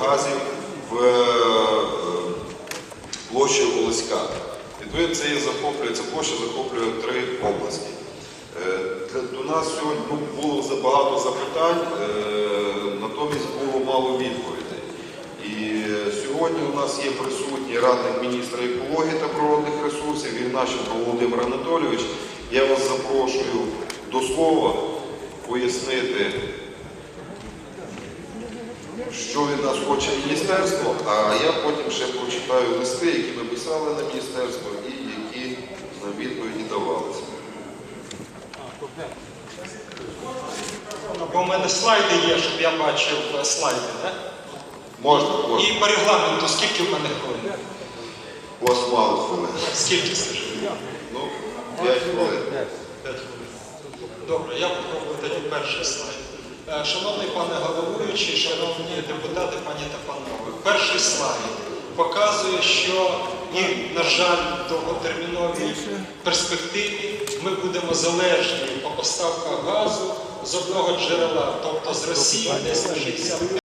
газів в е, площі Олеська. Відповідно, це захоплює, ця площа захоплює три області. Е, До нас сьогодні ну, було забагато запитань, е, натомість було мало відповідей. І е, сьогодні у нас є присутній радник міністра екології та природних ресурсів Ігнащенко Володимир Анатолійович. Я вас запрошую до слова пояснити, що від нас хоче міністерство, а я потім ще прочитаю листи, які ми писали на міністерство і які на відповіді давалися. Бо в мене слайди є, щоб я бачив е, слайди. Да? Можна, можна. І по регламенту скільки в мене хвилин? У вас мало хвилин. Скільки скажи? Ну, 5 хвилин. П'ять хвилин. Добре, я попробую тоді перший слайд. Е, Шановний пане головуючий, шановні депутати, пані та панове, перший слайд показує, що і, на жаль, в довготерміновій перспективі ми будемо залежні по поставках газу з одного джерела, тобто з Росії, десь на 60